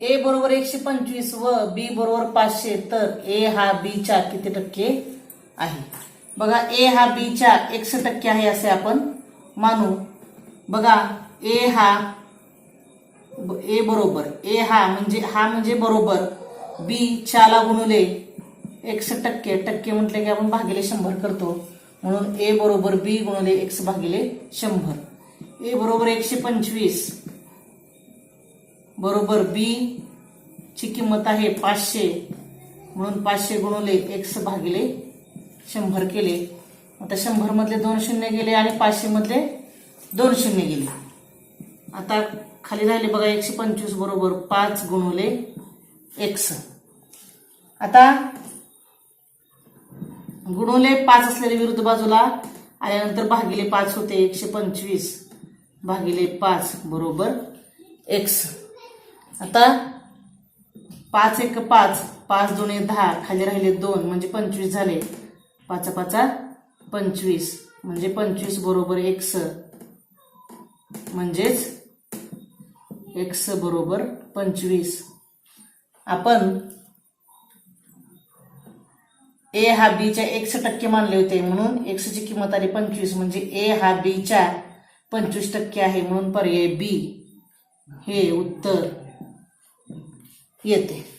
ए बरोबर एकशे पंचवीस व बी बरोबर पाचशे तर ए हा बीच्या किती टक्के आहे? बघा ए हा बीच्या एकशे टक्के आहे असे आपण मानू. बघा ए हा ब- ए बरोबर ए हा म्हणजे हा म्हणजे बरोबर बी च्याला गुणुले एकशे टक्के. टक्के म्हटले की आपण भागिले शंभर करतो. म्हणून ए बरोबर बी गुणुले एक्स भागिले शंभर. ए बरोबर एकशे पंचवीस. बरोबर बी ची किंमत आहे पाचशे. म्हणून पाचशे गुणवले एक्स भागिले शंभर केले. आता शंभर मधले दोन शून्य गेले आणि पाचशे मधले दोन शून्य गेले. आता खाली राहिले बघा एकशे पंचवीस बरोबर पाच गुणवले एक्स आता गुणवले पाच असलेले विरुद्ध बाजूला आल्यानंतर भागिले पाच होते एकशे पंचवीस. भागिले पाच बरोबर एक्स आता पाच एक पाच पाच दोन दहा खाली राहिले दोन म्हणजे पंचवीस झाले. पाच पाचा पंचवीस म्हणजे पंचवीस बरोबर एक्स म्हणजेच एक्स बरोबर पंचवीस. आपण ए हा बीच्या एकशे टक्के मानले होते म्हणून एक्सची किंमत आली पंचवीस म्हणजे ए हा बीच्या पंचवीस टक्के आहे म्हणून पर्याय बी. हे उत्तर. Yete.